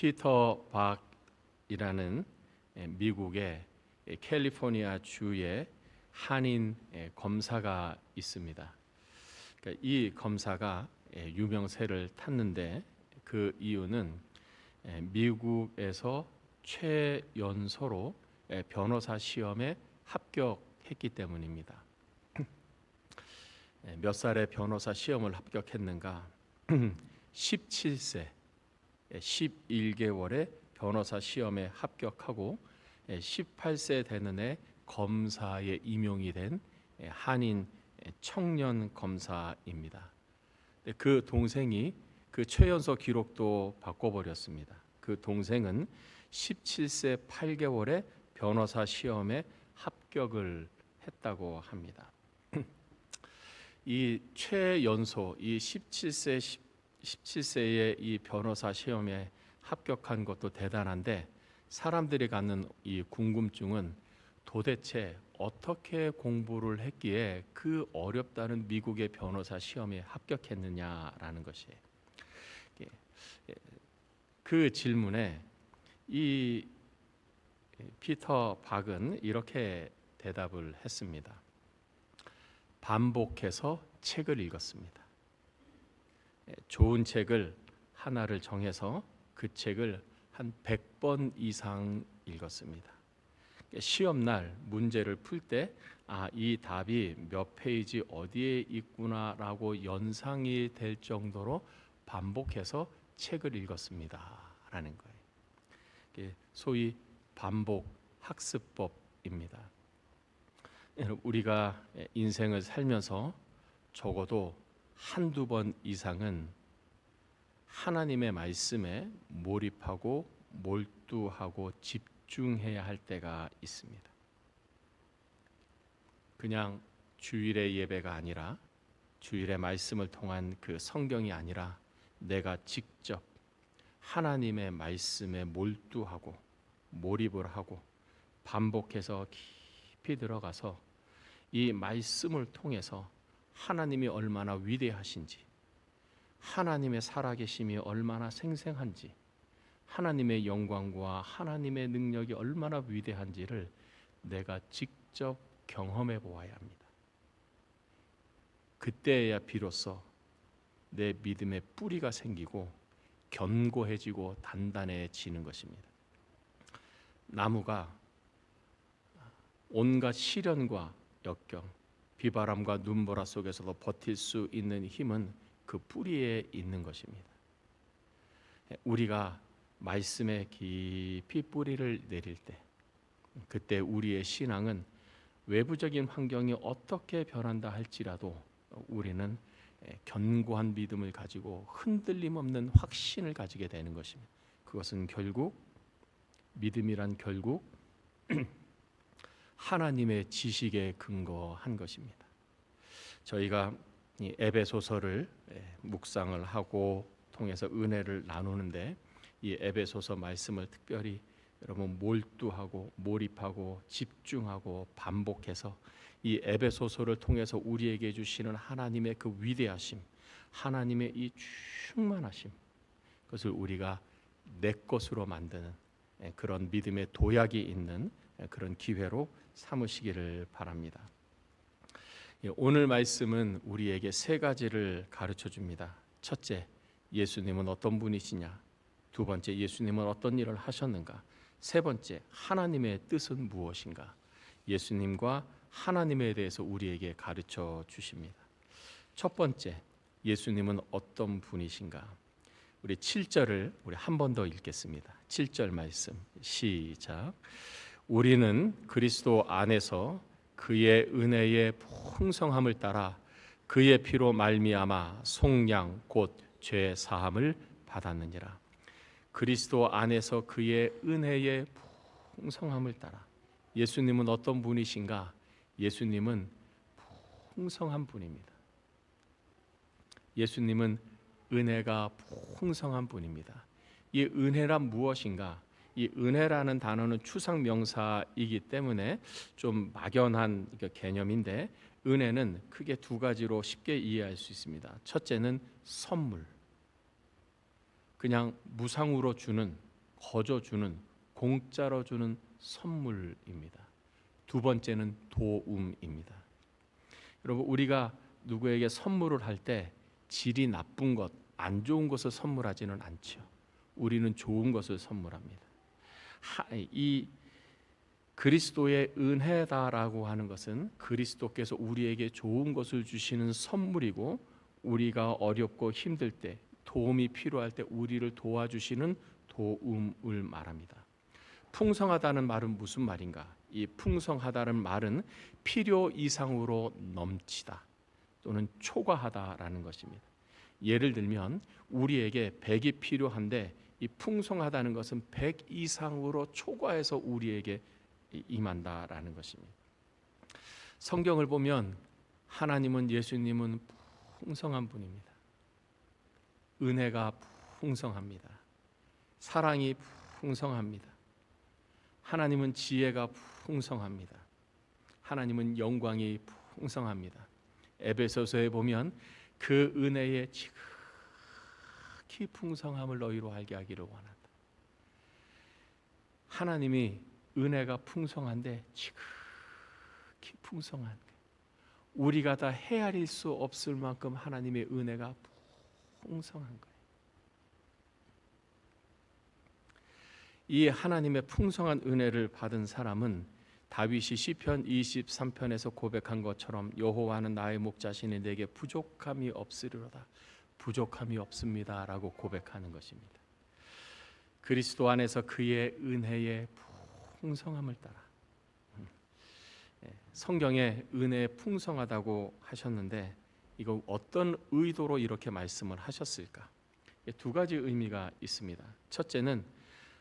피터 박이라는 예, 미국의 예, 캘리포니아 주의 한인 예, 검사가 있습니다. 그러니까 이 검사가 예, 유명세를 탔는데 그 이유는 예, 미국에서 최연소로 예, 변호사 시험에 합격했기 때문입니다. 예, 몇 살에 변호사 시험을 합격했는가? 17세 11개월에 변호사 시험에 합격하고 18세 되는 해 검사에 임용이 된 한인 청년 검사입니다. 그 동생이 그 최연소 기록도 바꿔버렸습니다. 그 동생은 17세 8개월에 변호사 시험에 합격을 했다고 합니다. 이 최연소 이 17세 17세의 이 변호사 시험에 합격한 것도 대단한데 사람들이 갖는 이 궁금증은 도대체 어떻게 공부를 했기에 그 어렵다는 미국의 변호사 시험에 합격했느냐라는 것이에요. 예, 예, 그 질문에 이 피터 박은 이렇게 대답을 했습니다. 반복해서 책을 읽었습니다. 예, 좋은 책을 하나를 정해서 그 책을 한 100번 이상 읽었습니다. 시험 날 문제를 풀 때 아, 이 답이 몇 페이지 어디에 있구나라고 연상이 될 정도로 반복해서 책을 읽었습니다라는 거예요. 소위 반복 학습법입니다. 우리가 인생을 살면서 적어도 한두 번 이상은 하나님의 말씀에 몰입하고 몰두하고 집중해야 할 때가 있습니다. 그냥 주일의 예배가 아니라 주일의 말씀을 통한 그 성경이 아니라 내가 직접 하나님의 말씀에 몰두하고 몰입을 하고 반복해서 깊이 들어가서 이 말씀을 통해서 하나님이 얼마나 위대하신지 하나님의 살아계심이 얼마나 생생한지 하나님의 영광과 하나님의 능력이 얼마나 위대한지를 내가 직접 경험해 보아야 합니다. 그때야 비로소 내 믿음의 뿌리가 생기고 견고해지고 단단해지는 것입니다. 나무가 온갖 시련과 역경, 비바람과 눈보라 속에서도 버틸 수 있는 힘은 그 뿌리에 있는 것입니다. 우리가 말씀에 깊이 뿌리를 내릴 때 그때 우리의 신앙은 외부적인 환경이 어떻게 변한다 할지라도 우리는 견고한 믿음을 가지고 흔들림 없는 확신을 가지게 되는 것입니다. 그것은 결국 믿음이란 결국 하나님의 지식에 근거한 것입니다. 저희가 이 에베소서를 묵상을 하고 통해서 은혜를 나누는데 이 에베소서 말씀을 특별히 여러분 몰두하고 몰입하고 집중하고 반복해서 이 에베소서를 통해서 우리에게 주시는 하나님의 그 위대하심, 하나님의 이 충만하심, 그것을 우리가 내 것으로 만드는 그런 믿음의 도약이 있는 그런 기회로 삼으시기를 바랍니다. 예, 오늘 말씀은 우리에게 세 가지를 가르쳐 줍니다. 첫째, 예수님은 어떤 분이시냐? 두 번째, 예수님은 어떤 일을 하셨는가? 세 번째, 하나님의 뜻은 무엇인가? 예수님과 하나님에 대해서 우리에게 가르쳐 주십니다. 첫 번째, 예수님은 어떤 분이신가? 우리 7절을 우리 한 번 더 읽겠습니다. 7절 말씀. 시작. 우리는 그리스도 안에서 그의 은혜의 풍성함을 따라 그의 피로 말미암아 속량 곧 죄 사함을 받았느니라. 그리스도 안에서 그의 은혜의 풍성함을 따라 예수님은 어떤 분이신가? 예수님은 풍성한 분입니다. 예수님은 은혜가 풍성한 분입니다. 이 은혜란 무엇인가? 이 은혜라는 단어는 추상 명사이기 때문에 좀 막연한 개념인데 은혜는 크게 두 가지로 쉽게 이해할 수 있습니다. 첫째는 선물. 그냥 무상으로 주는 거저 주는 공짜로 주는 선물입니다. 두 번째는 도움입니다. 여러분 우리가 누구에게 선물을 할 때 질이 나쁜 것, 안 좋은 것을 선물하지는 않죠. 우리는 좋은 것을 선물합니다. 하, 이 그리스도의 은혜다라고 하는 것은 그리스도께서 우리에게 좋은 것을 주시는 선물이고 우리가 어렵고 힘들 때 도움이 필요할 때 우리를 도와주시는 도움을 말합니다. 풍성하다는 말은 무슨 말인가? 이 풍성하다는 말은 필요 이상으로 넘치다 또는 초과하다라는 것입니다. 예를 들면 우리에게 100이 필요한데 이 풍성하다는 것은 100 이상으로 초과해서 우리에게 임한다라는 것입니다. 성경을 보면 하나님은 예수님은 풍성한 분입니다. 은혜가 풍성합니다. 사랑이 풍성합니다. 하나님은 지혜가 풍성합니다. 하나님은 영광이 풍성합니다. 에베소서에 보면 그 은혜의 지 극히 풍성함을 너희로 알게 하기를 원한다. 하나님이 은혜가 풍성한데 지극히 풍성한. 우리가 다 헤아릴 수 없을 만큼 하나님의 은혜가 풍성한 거예요. 이 하나님의 풍성한 은혜를 받은 사람은 다윗이 시편 23편에서 고백한 것처럼 여호와는 나의 목자시니 내게 부족함이 없으리로다. 부족함이 없습니다라고 고백하는 것입니다. 그리스도 안에서 그의 은혜의 풍성함을 따라 예, 성경에 은혜 풍성하다고 하셨는데 이거 어떤 의도로 이렇게 말씀을 하셨을까? 두 가지 의미가 있습니다. 첫째는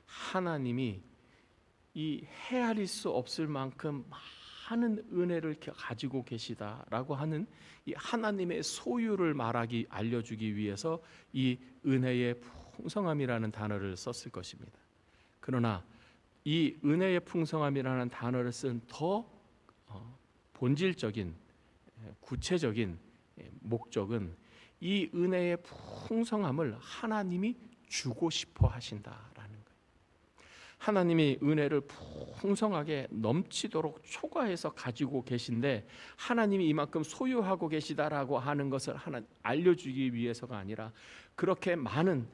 하나님이 이 헤아릴 수 없을 만큼 많은 은혜를 가지고 계시다라고 하는 이 하나님의 소유를 말하기 알려주기 위해서 이 은혜의 풍성함이라는 단어를 썼을 것입니다. 그러나 이 은혜의 풍성함이라는 단어를 쓴더 어, 본질적인 구체적인 목적은 이 은혜의 풍성함을 하나님이 주고 싶어 거예요. 하나님이 은혜를 풍성하게 넘치도록 초과해서 가지고 계신데 하나님이 이만큼 소유하고 계시다라고 하는 것을 하나 알려주기 위해서가 아니라 그렇게 많은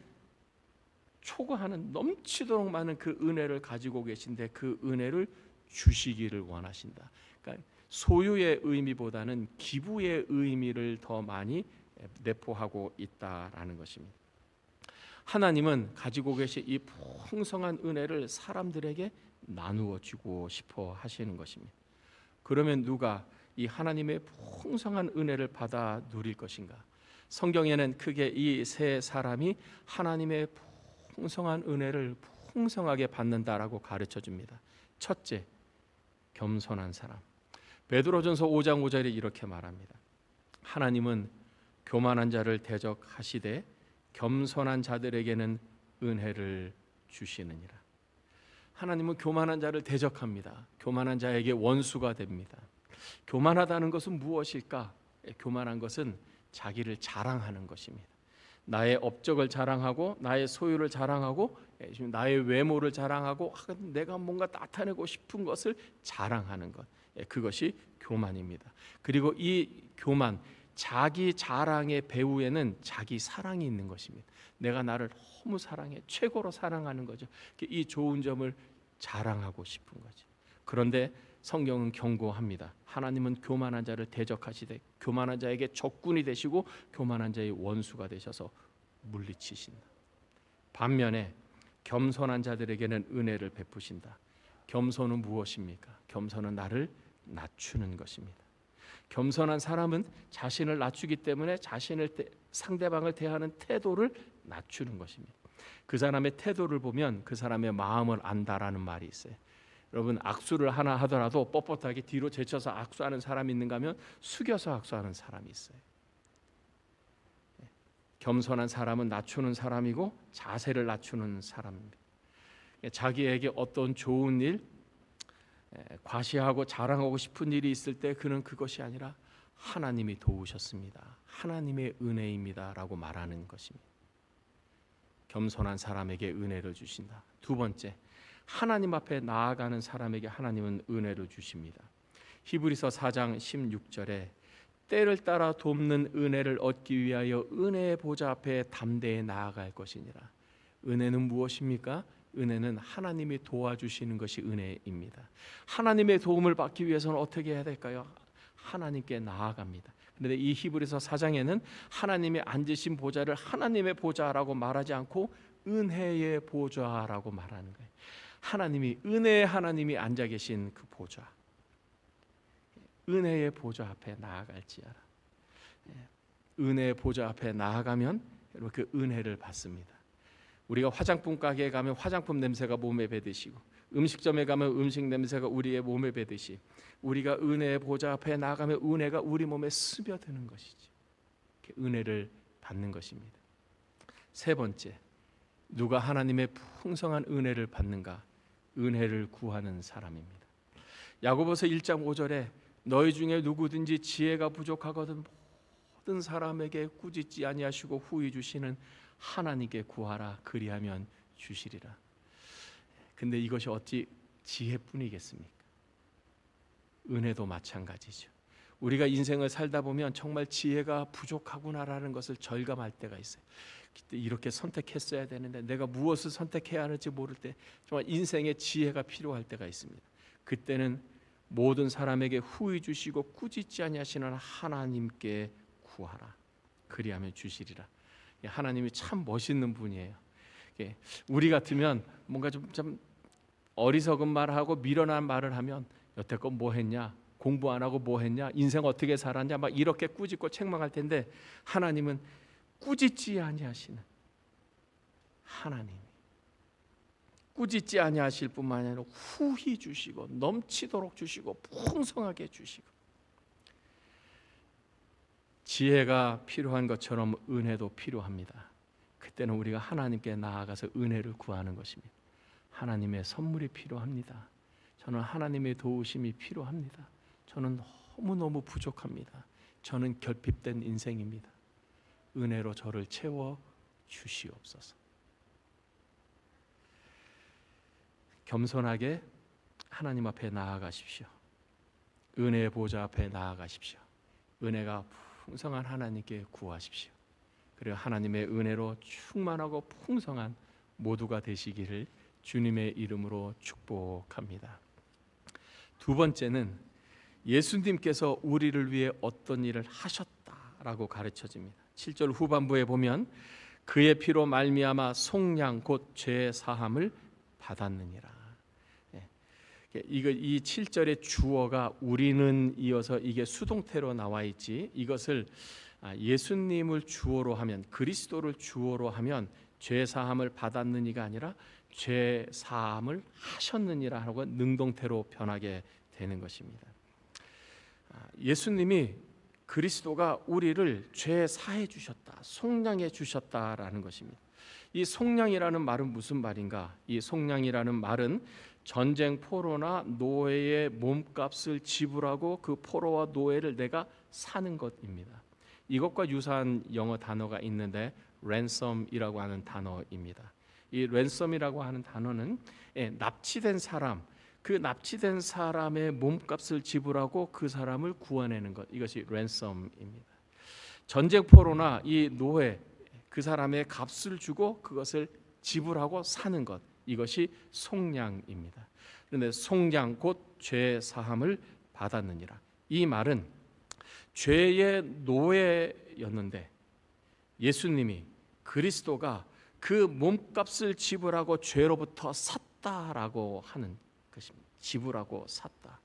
초과하는 넘치도록 많은 그 은혜를 가지고 계신데 그 은혜를 주시기를 원하신다. 그러니까 소유의 의미보다는 기부의 의미를 더 많이 내포하고 있다라는 것입니다. 하나님은 가지고 계신 이 풍성한 은혜를 사람들에게 나누어 주고 싶어 하시는 것입니다. 그러면 누가 이 하나님의 풍성한 은혜를 받아 누릴 것인가? 성경에는 크게 이 세 사람이 하나님의 풍성한 은혜를 풍성하게 받는다라고 가르쳐 줍니다. 첫째, 겸손한 사람. 베드로전서 5장 5절에 이렇게 말합니다. 하나님은 교만한 자를 대적하시되 겸손한 자들에게는 은혜를 주시느니라. 하나님은 교만한 자를 대적합니다. 교만한 자에게 원수가 됩니다. 교만하다는 것은 무엇일까? 교만한 것은 자기를 자랑하는 것입니다. 나의 업적을 자랑하고 나의 소유를 자랑하고 예, 나의 외모를 자랑하고 내가 뭔가 나타내고 싶은 것을 자랑하는 것 예, 그것이 교만입니다. 그리고 이 교만 자기 자랑의 배후에는 자기 사랑이 있는 것입니다. 내가 나를 너무 사랑해 최고로 사랑하는 거죠. 이 좋은 점을 자랑하고 싶은 거죠. 그런데 성경은 경고합니다. 하나님은 교만한 자를 대적하시되 교만한 자에게 적군이 되시고 교만한 자의 원수가 되셔서 물리치신다. 반면에 겸손한 자들에게는 은혜를 베푸신다. 겸손은 무엇입니까? 겸손은 나를 낮추는 것입니다. 겸손한 사람은 자신을 낮추기 때문에 자신을 때, 상대방을 대하는 태도를 낮추는 것입니다. 그 사람의 태도를 보면 그 사람의 마음을 안다라는 말이 있어요. 여러분 악수를 하나 하더라도 뻣뻣하게 뒤로 제쳐서 악수하는 사람이 있는가 하면 숙여서 악수하는 사람이 있어요. 예. 겸손한 사람은 낮추는 사람이고 자세를 낮추는 사람입니다. 예, 자기에게 어떤 좋은 일, 예, 과시하고 자랑하고 싶은 일이 있을 때 그는 그것이 아니라 하나님이 도우셨습니다. 하나님의 은혜입니다라고 말하는 것입니다. 겸손한 사람에게 은혜를 주신다. 두 번째, 하나님 앞에 나아가는 사람에게 하나님은 은혜를 주십니다. 히브리서 4장 16절에 때를 따라 돕는 은혜를 얻기 위하여 은혜의 보좌 앞에 담대히 나아갈 것이니라. 은혜는 무엇입니까? 은혜는 하나님이 도와주시는 것이 은혜입니다. 하나님의 도움을 받기 위해서는 어떻게 해야 될까요? 하나님께 나아갑니다. 그런데 이 히브리서 4장에는 하나님의 앉으신 보좌를 하나님의 보좌라고 말하지 않고 은혜의 보좌라고 말하는 거예요. 하나님이 은혜의 하나님이 앉아 계신 그 보좌. 은혜의 보좌 앞에 나아갈지어라. 예. 은혜의 보좌 앞에 나아가면 그 은혜를 받습니다. 우리가 화장품 가게에 가면 화장품 냄새가 몸에 배듯이고 음식점에 가면 음식 냄새가 우리의 몸에 배듯이 우리가 은혜의 보좌 앞에 나아가면 은혜가 우리 몸에 스며드는 것이지. 은혜를 받는 것입니다. 세 번째, 누가 하나님의 풍성한 은혜를 받는가? 은혜를 구하는 사람입니다. 야고보서 1장 5절에 너희 중에 누구든지 지혜가 부족하거든 모든 사람에게 꾸짖지 아니하시고 후히 주시는 하나님께 구하라 그리하면 주시리라. 근데 이것이 어찌 지혜뿐이겠습니까? 은혜도 마찬가지죠. 우리가 인생을 살다 보면 정말 지혜가 부족하구나라는 것을 절감할 때가 있어요. 이렇게 선택했어야 되는데 내가 무엇을 선택해야 하는지 모를 때 정말 인생의 지혜가 필요할 때가 있습니다. 그때는 모든 사람에게 후히 주시고 꾸짖지 아니하시는 하나님께 구하라. 그리하면 주시리라. 하나님이 참 멋있는 분이에요. 우리 같으면 뭔가 좀, 좀 어리석은 말하고 미련한 말을 하면 여태껏 뭐 했냐? 공부 안 하고 뭐 했냐? 인생 어떻게 살았냐? 막 이렇게 꾸짖고 책망할 텐데 하나님은 꾸짖지 아니하시는 하나님. 꾸짖지 아니하실 뿐만 아니라 후히 주시고 넘치도록 주시고 풍성하게 주시고 지혜가 필요한 것처럼 은혜도 필요합니다. 그때는 우리가 하나님께 나아가서 은혜를 구하는 것입니다. 하나님의 선물이 필요합니다. 저는 하나님의 도우심이 필요합니다. 저는 너무너무 부족합니다. 저는 결핍된 인생입니다. 은혜로 저를 채워 주시옵소서. 겸손하게 하나님 앞에 나아가십시오. 은혜의 보좌 앞에 나아가십시오. 은혜가 풍성한 하나님께 구하십시오. 그리고 하나님의 은혜로 충만하고 풍성한 모두가 되시기를 주님의 이름으로 축복합니다. 두 번째는 예수님께서 우리를 위해 어떤 일을 하셨다라고 가르쳐집니다. 7절 후반부에 보면 그의 피로 말미암아 속량 곧 죄 사함을 받았느니라. 예. 이거 이 7절의 주어가 우리는 이어서 이게 수동태로 나와 있지. 이것을 아, 예수님을 주어로 하면 그리스도를 주어로 하면 죄 사함을 받았느니가 아니라 죄 사함을 하셨느니라 하고 능동태로 변하게 되는 것입니다. 아, 예수님이 그리스도가 우리를 죄 사해 주셨다, 속량해 주셨다라는 것입니다. 이 속량이라는 말은 무슨 말인가? 이 속량이라는 말은 전쟁 포로나 노예의 몸값을 지불하고 그 포로와 노예를 내가 사는 것입니다. 이것과 유사한 영어 단어가 있는데 랜섬이라고 하는 단어입니다. 이 랜섬이라고 하는 단어는 예, 납치된 사람, 그 납치된 사람의 몸값을 지불하고 그 사람을 구원하는 것 이것이 랜섬입니다. 전쟁 포로나 이 노예 그 사람의 값을 주고 그것을 지불하고 사는 것 이것이 속량입니다. 그런데 속량 곧 죄 사함을 받았느니라. 이 말은 죄의 노예였는데 예수님이 그리스도가 그 몸값을 지불하고 죄로부터 샀다라고 하는 것입니다. 지불하고 샀다.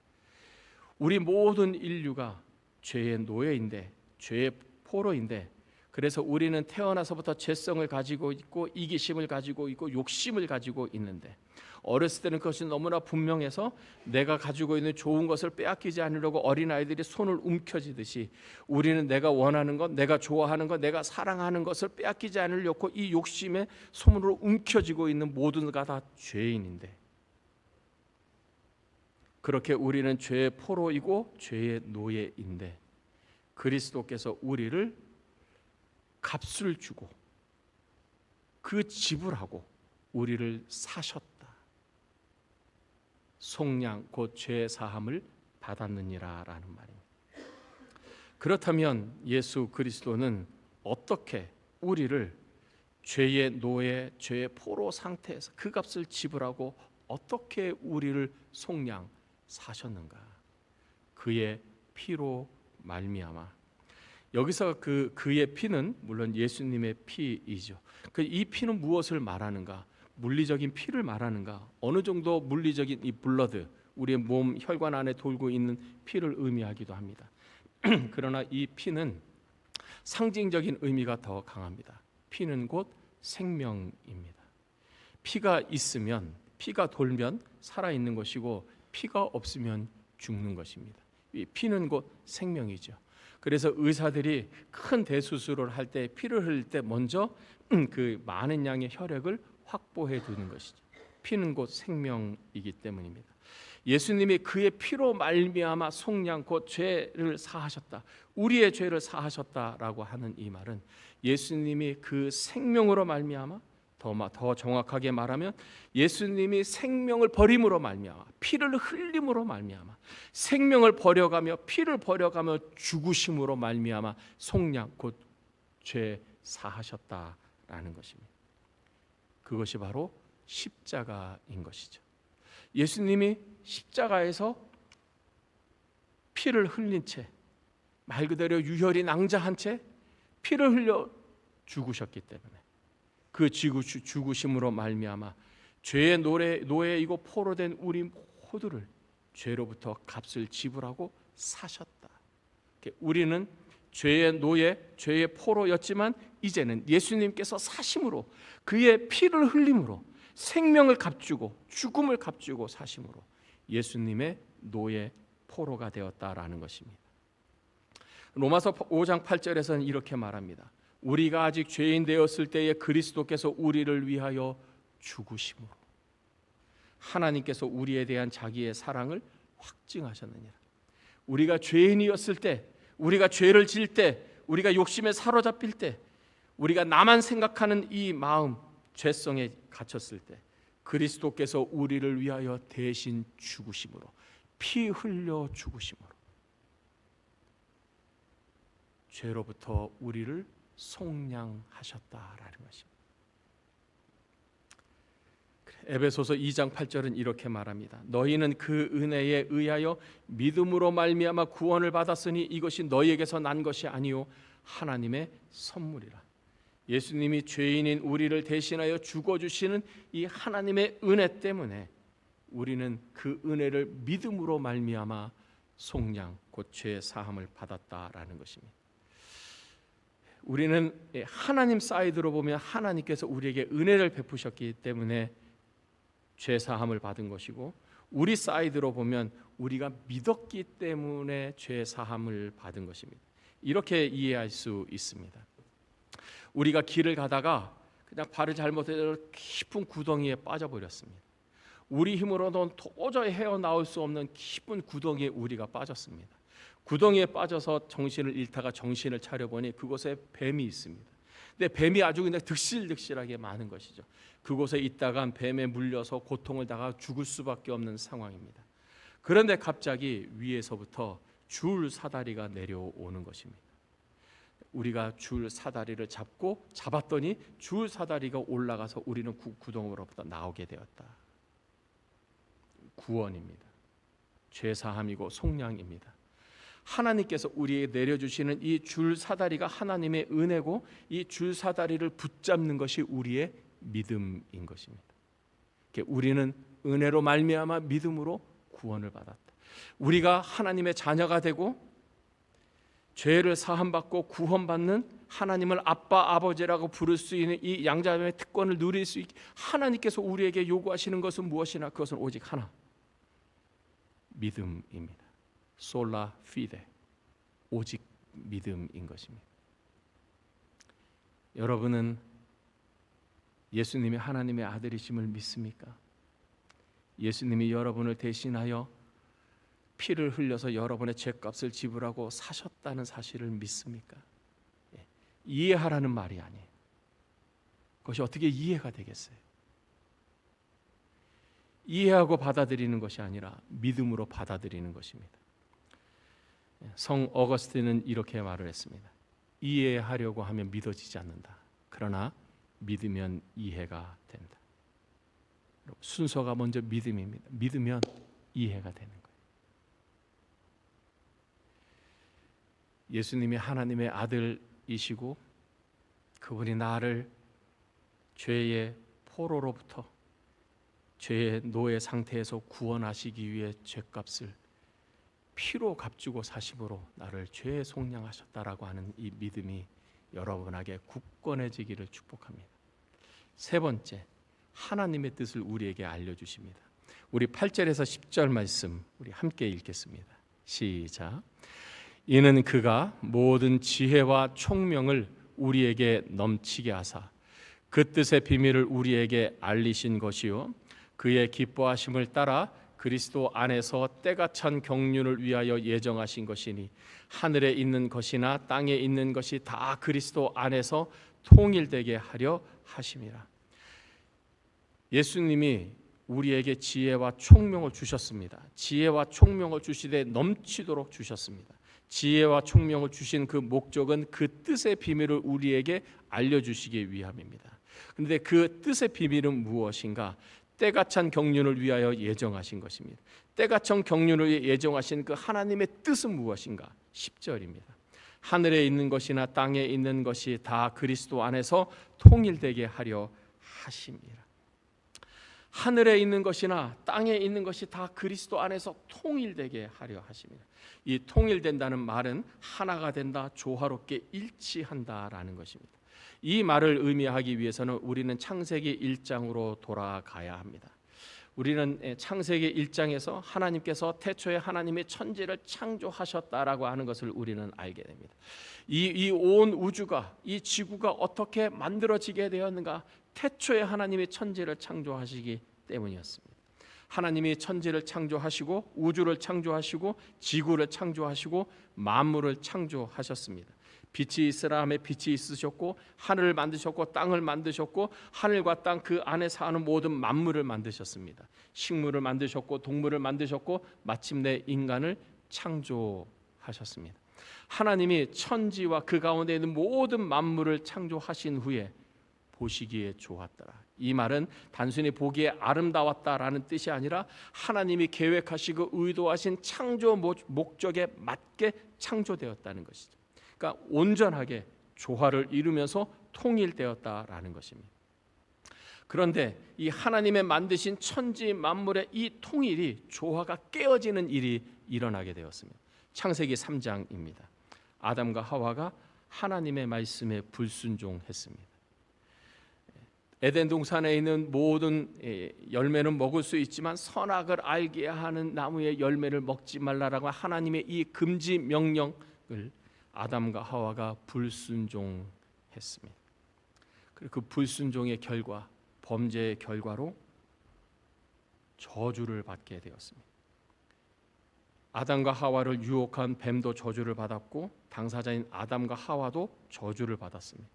우리 모든 인류가 죄의 노예인데 죄의 포로인데 그래서 우리는 태어나서부터 죄성을 가지고 있고 이기심을 가지고 있고 욕심을 가지고 있는데 어렸을 때는 그것이 너무나 분명해서 내가 가지고 있는 좋은 것을 빼앗기지 않으려고 어린 아이들이 손을 움켜쥐듯이 우리는 내가 원하는 것, 내가 좋아하는 것, 내가 사랑하는 것을 빼앗기지 않으려고 이 욕심에 손으로 움켜쥐고 있는 모두가 다 죄인인데 그렇게 우리는 죄의 포로이고 죄의 노예인데 그리스도께서 우리를 값을 주고 그 지불하고 우리를 사셨다. 속량 곧 죄 사함을 받았느니라라는 말입니다. 그렇다면 예수 그리스도는 어떻게 우리를 죄의 노예, 죄의 포로 상태에서 그 값을 지불하고 어떻게 우리를 속량 사셨는가? 그의 피로 말미암아. 여기서 그 그의 피는 물론 예수님의 피이죠. 그 이 피는 무엇을 말하는가? 물리적인 피를 말하는가? 어느 정도 물리적인 이 블러드, 우리의 몸 혈관 안에 돌고 있는 피를 의미하기도 합니다. 그러나 이 피는 상징적인 의미가 더 강합니다. 피는 곧 생명입니다. 피가 있으면 피가 돌면 살아 있는 것이고 피가 없으면 죽는 것입니다. 이 피는 곧 생명이죠. 그래서 의사들이 큰 대수술을 할 때 피를 흘릴 때 먼저 그 많은 양의 혈액을 확보해 두는 것이죠. 피는 곧 생명이기 때문입니다. 예수님이 그의 피로 말미암아 속량 곧 죄를 사하셨다. 우리의 죄를 사하셨다라고 하는 이 말은 예수님이 그 생명으로 말미암아 더, 마- 더 정확하게 말하면 예수님이 생명을 버림으로 말미암아 피를 흘림으로 말미암아 생명을 버려가며 피를 버려가며 죽으심으로 말미암아 속량 곧 죄 사하셨다라는 것입니다. 그것이 바로 십자가인 것이죠. 예수님이 십자가에서 피를 흘린 채 말 그대로 유혈이 낭자한 채 피를 흘려 죽으셨기 때문에 그 죽으심으로 말미암아 죄의 노래 노예이고 포로된 우리 모두를 죄로부터 값을 지불하고 사셨다. 우리는 죄의 노예, 죄의 포로였지만 이제는 예수님께서 사심으로 그의 피를 흘림으로 생명을 값주고 죽음을 값주고 사심으로 예수님의 노예 포로가 되었다라는 것입니다. 로마서 5장 8절에서는 이렇게 말합니다. 우리가 아직 죄인 되었을 때에 그리스도께서 우리를 위하여 죽으심으로 하나님께서 우리에 대한 자기의 사랑을 확증하셨느니라. 우리가 죄인이었을 때, 우리가 죄를 질 때, 우리가 욕심에 사로잡힐 때, 우리가 나만 생각하는 이 마음, 죄성에 갇혔을 때, 그리스도께서 우리를 위하여 대신 죽으심으로 피 흘려 죽으심으로 죄로부터 우리를 속량하셨다라는 것입니다. 에베소서 2장 8절은 이렇게 말합니다. 너희는 그 은혜에 의하여 믿음으로 말미암아 구원을 받았으니 이것이 너희에게서 난 것이 아니요 하나님의 선물이라. 예수님이 죄인인 우리를 대신하여 죽어 주시는 이 하나님의 은혜 때문에 우리는 그 은혜를 믿음으로 말미암아 속량 곧 죄 사함을 받았다라는 것입니다. 우리는 하나님 사이드로 보면 하나님께서 우리에게 은혜를 베푸셨기 때문에 죄 사함을 받은 것이고 우리 사이드로 보면 우리가 믿었기 때문에 죄 사함을 받은 것입니다. 이렇게 이해할 수 있습니다. 우리가 길을 가다가 그냥 발을 잘못해서 깊은 구덩이에 빠져버렸습니다. 우리 힘으로는 도저히 헤어나올 수 없는 깊은 구덩이에 우리가 빠졌습니다. 구덩이에 빠져서 정신을 잃다가 정신을 차려보니 그곳에 뱀이 있습니다. 근데 뱀이 아주 그냥 득실득실하게 많은 것이죠. 그곳에 있다간 뱀에 물려서 고통을 당하 죽을 수밖에 없는 상황입니다. 그런데 갑자기 위에서부터 줄 사다리가 내려오는 것입니다. 우리가 줄 사다리를 잡고 잡았더니 줄 사다리가 올라가서 우리는 구, 구덩으로부터 나오게 되었다. 구원입니다. 죄 사함이고 속량입니다. 하나님께서 우리에게 내려주시는 이 줄 사다리가 하나님의 은혜고 이 줄 사다리를 붙잡는 것이 우리의 믿음인 것입니다. 우리는 은혜로 말미암아 믿음으로 구원을 받았다. 우리가 하나님의 자녀가 되고 죄를 사함 받고 구원 받는 하나님을 아빠 아버지라고 부를 수 있는 이 양자의 특권을 누릴 수 있게 하나님께서 우리에게 요구하시는 것은 무엇이나 그것은 오직 하나 믿음입니다. 솔라 피데 오직 믿음인 것입니다. 여러분은 예수님이 하나님의 아들이심을 믿습니까? 예수님이 여러분을 대신하여 피를 흘려서 여러분의 죄값을 지불하고 사셨다는 사실을 믿습니까? 예. 이해하라는 말이 아니에요. 그것이 어떻게 이해가 되겠어요? 이해하고 받아들이는 것이 아니라 믿음으로 받아들이는 것입니다. 성 어거스틴은 이렇게 말을 했습니다. 이해하려고 하면 믿어지지 않는다. 그러나 믿으면 이해가 된다. 순서가 먼저 믿음입니다. 믿으면 이해가 되는 거예요. 예수님이 하나님의 아들이시고 그분이 나를 죄의 포로로부터 죄의 노예 상태에서 구원하시기 위해 죄값을 피로 값주고 사심으로 나를 죄에 속량하셨다라고 하는 이 믿음이 여러분에게 굳건해지기를 축복합니다. 세 번째, 하나님의 뜻을 우리에게 알려 주십니다. 우리 8절에서 10절 말씀 우리 함께 읽겠습니다. 시작. 이는 그가 모든 지혜와 총명을 우리에게 넘치게 하사 그 뜻의 비밀을 우리에게 알리신 것이요 그의 기뻐하심을 따라 그리스도 안에서 때가 찬 경륜을 위하여 예정하신 것이니 하늘에 있는 것이나 땅에 있는 것이 다 그리스도 안에서 통일되게 하려 하심이라. 예수님이 우리에게 지혜와 총명을 주셨습니다. 지혜와 총명을 주시되 넘치도록 주셨습니다. 지혜와 총명을 주신 그 목적은 그 뜻의 비밀을 우리에게 알려주시기 위함입니다. 그런데 그 뜻의 비밀은 무엇인가? 때가 찬 경륜을 위하여 예정하신 것입니다. 때가 찬 경륜을 예정하신 그 하나님의 뜻은 무엇인가? 10절입니다. 하늘에 있는 것이나 땅에 있는 것이 다 그리스도 안에서 통일되게 하려 하심이라. 하늘에 있는 것이나 땅에 있는 것이 다 그리스도 안에서 통일되게 하려 하십니다. 이 통일된다는 말은 하나가 된다, 조화롭게 일치한다라는 것입니다. 이 말을 의미하기 위해서는 우리는 창세기 1장으로 돌아가야 합니다. 우리는 창세기 1장에서 하나님께서 태초에 하나님의 천지를 창조하셨다라고 하는 것을 우리는 알게 됩니다. 이 온 우주가 이 지구가 어떻게 만들어지게 되었는가? 태초에 하나님의 천지를 창조하시기 때문이었습니다. 하나님이 천지를 창조하시고 우주를 창조하시고 지구를 창조하시고 만물을 창조하셨습니다. 빛이 있으라 함에 빛이 있으셨고 하늘을 만드셨고 땅을 만드셨고 하늘과 땅 그 안에 사는 모든 만물을 만드셨습니다. 식물을 만드셨고 동물을 만드셨고 마침내 인간을 창조하셨습니다. 하나님이 천지와 그 가운데 있는 모든 만물을 창조하신 후에 보시기에 좋았더라. 이 말은 단순히 보기에 아름다웠다라는 뜻이 아니라 하나님이 계획하시고 의도하신 창조 목적에 맞게 창조되었다는 것이죠. 그러니까 온전하게 조화를 이루면서 통일되었다라는 것입니다. 그런데 이 하나님의 만드신 천지 만물의 이 통일이 조화가 깨어지는 일이 일어나게 되었습니다. 창세기 3장입니다. 아담과 하와가 하나님의 말씀에 불순종했습니다. 에덴 동산에 있는 모든 예, 열매는 먹을 수 있지만 선악을 알게 하는 나무의 열매를 먹지 말라라고 하나님의 이 금지 명령을 아담과 하와가 불순종했습니다. 그리고 그 불순종의 결과, 범죄의 결과로 저주를 받게 되었습니다. 아담과 하와를 유혹한 뱀도 저주를 받았고 당사자인 아담과 하와도 저주를 받았습니다.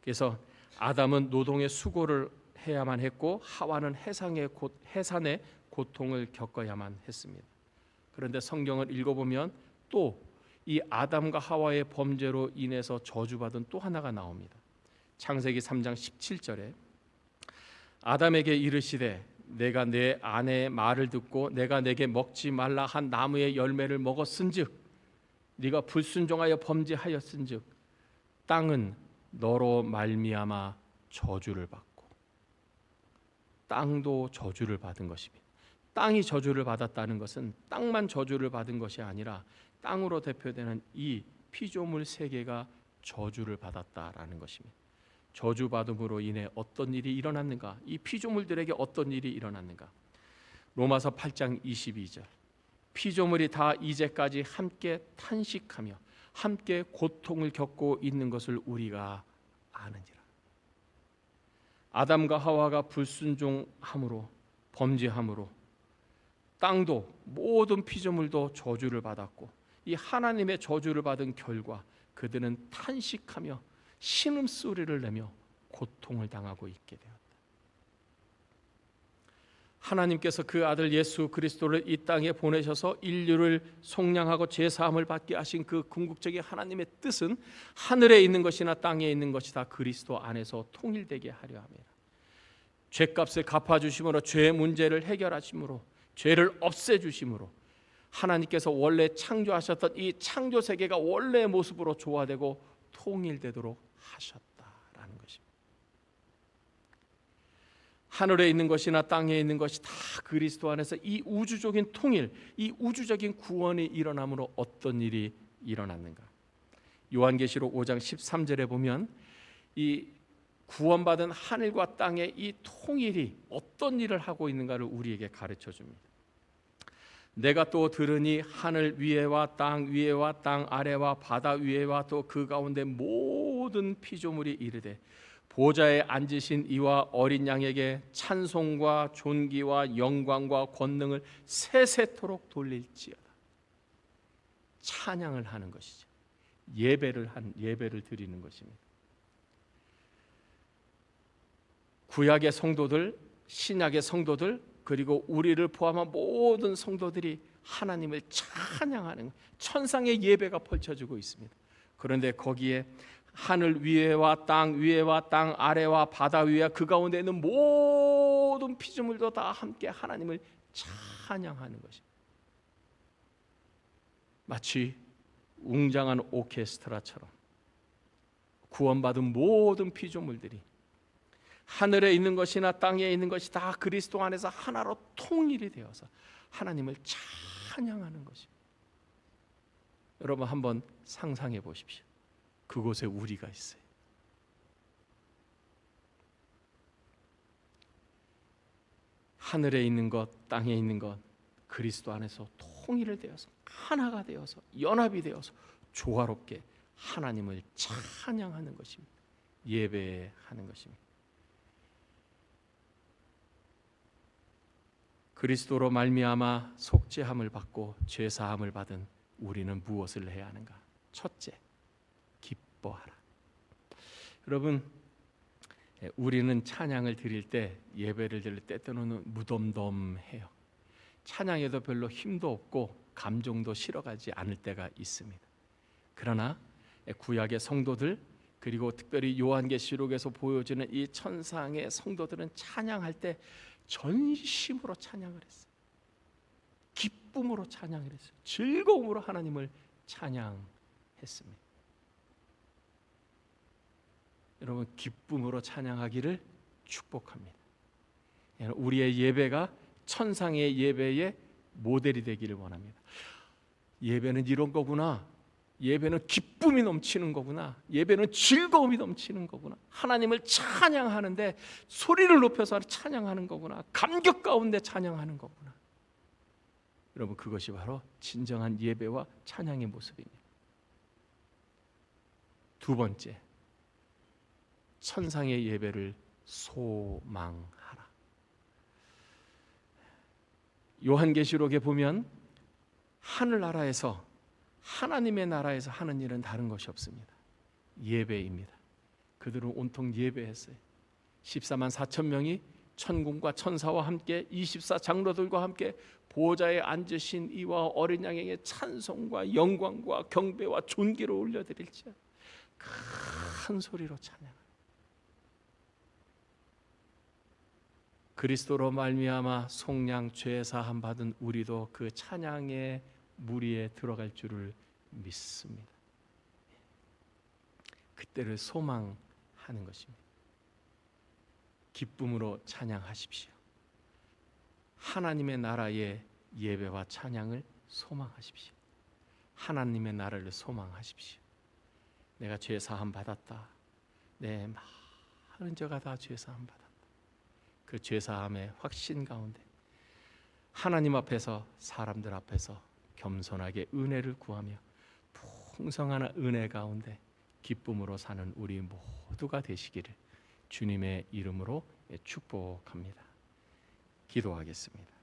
그래서 아담은 노동의 수고를 해야만 했고 하와는 해상의 고, 해산의 고통을 겪어야만 했습니다. 그런데 성경을 읽어보면 또 이 아담과 하와의 범죄로 인해서 저주받은 또 하나가 나옵니다. 창세기 3장 17절에 아담에게 이르시되 내가 내 아내의 말을 듣고 내가 내게 먹지 말라 한 나무의 열매를 먹었은즉 네가 불순종하여 범죄하였은즉 땅은 너로 말미암아 저주를 받고 땅도 저주를 받은 것입니다. 땅이 저주를 받았다는 것은 땅만 저주를 받은 것이 아니라 땅으로 대표되는 이 피조물 세계가 저주를 받았다라는 것입니다. 저주받음으로 인해 어떤 일이 일어났는가? 이 피조물들에게 어떤 일이 일어났는가? 로마서 8장 22절. 피조물이 다 이제까지 함께 탄식하며 함께 고통을 겪고 있는 것을 우리가 아느니라. 아담과 하와가 불순종함으로 범죄함으로 땅도 모든 피조물도 저주를 받았고 이 하나님의 저주를 받은 결과 그들은 탄식하며 신음 소리를 내며 고통을 당하고 있게 되었다. 하나님께서 그 아들 예수 그리스도를 이 땅에 보내셔서 인류를 속량하고 죄 사함을 받게 하신 그 궁극적인 하나님의 뜻은 하늘에 있는 것이나 땅에 있는 것이 다 그리스도 안에서 통일되게 하려 함이라. 죄값을 갚아 주심으로 죄 문제를 해결하심으로 죄를 없애 주심으로 하나님께서 원래 창조하셨던 이 창조 세계가 원래의 모습으로 조화되고 통일되도록 하셨다라는 것입니다. 하늘에 있는 것이나 땅에 있는 것이 다 그리스도 안에서 이 우주적인 통일, 이 우주적인 구원이 일어남으로 어떤 일이 일어났는가? 요한계시록 5장 13절에 보면 이 구원받은 하늘과 땅의 이 통일이 어떤 일을 하고 있는가를 우리에게 가르쳐 줍니다. 내가 또 들으니 하늘 위에와 땅 위에와 땅 아래와 바다 위에와 또 그 가운데 모든 피조물이 이르되 보좌에 앉으신 이와 어린 양에게 찬송과 존귀와 영광과 권능을 세세토록 돌릴지어다. 찬양을 하는 것이죠. 예배를 한 예배를 드리는 것입니다. 구약의 성도들, 신약의 성도들, 그리고 우리를 포함한 모든 성도들이 하나님을 찬양하는 천상의 예배가 펼쳐지고 있습니다. 그런데 거기에 하늘 위에와 땅 위에와 땅 아래와 바다 위에 그 가운데 있는 모든 피조물도 다 함께 하나님을 찬양하는 것입니다. 마치 웅장한 오케스트라처럼 구원받은 모든 피조물들이 하늘에 있는 것이나 땅에 있는 것이 다 그리스도 안에서 하나로 통일이 되어서 하나님을 찬양하는 것입니다. 여러분 한번 상상해 보십시오. 그곳에 우리가 있어요. 하늘에 있는 것, 땅에 있는 것, 그리스도 안에서 통일을 되어서 하나가 되어서 연합이 되어서 조화롭게 하나님을 찬양하는 것입니다. 예배하는 것입니다. 그리스도로 말미암아 속죄함을 받고 죄 사함을 받은 우리는 무엇을 해야 하는가? 첫째, 기뻐하라. 여러분, 예, 우리는 찬양을 드릴 때 예배를 드릴 때 때로는 무덤덤해요. 찬양에도 별로 힘도 없고 감정도 실어가지 않을 때가 있습니다. 그러나 예, 구약의 성도들 그리고 특별히 요한계시록에서 보여지는 이 천상의 성도들은 찬양할 때 전심으로 찬양을 했어요. 기쁨으로 찬양을 했어요. 즐거움으로 하나님을 찬양했습니다. 여러분 기쁨으로 찬양하기를 축복합니다. 우리의 예배가 천상의 예배의 모델이 되기를 원합니다. 예배는 이런 거구나. 예배는 기쁨이 넘치는 거구나. 예배는 즐거움이 넘치는 거구나. 하나님을 찬양하는데 소리를 높여서 찬양하는 거구나. 감격 가운데 찬양하는 거구나. 여러분 그것이 바로 진정한 예배와 찬양의 모습입니다. 두 번째, 천상의 예배를 소망하라. 요한계시록에 보면 하늘나라에서 하나님의 나라에서 하는 일은 다른 것이 없습니다. 예배입니다. 그들은 온통 예배했어요. 14만 4천 명이 천군과 천사와 함께 24 장로들과 함께 보좌에 앉으신 이와 어린 양에게 찬송과 영광과 경배와 존귀를 올려드릴지어다. 큰 소리로 찬양. 그리스도로 말미암아 속량 죄 사함 받은 우리도 그 찬양의 무리에 들어갈 줄을 믿습니다. 그때를 소망하는 것입니다. 기쁨으로 찬양하십시오. 하나님의 나라의 예배와 찬양을 소망하십시오. 하나님의 나라를 소망하십시오. 내가 죄 사함 받았다. 내 많은 죄가 다 죄 사함 받았다. 그 죄 사함의 확신 가운데 하나님 앞에서 사람들 앞에서 겸손하게 은혜를 구하며 풍성한 은혜 가운데 기쁨으로 사는 우리 모두가 되시기를 주님의 이름으로 축복합니다. 기도하겠습니다.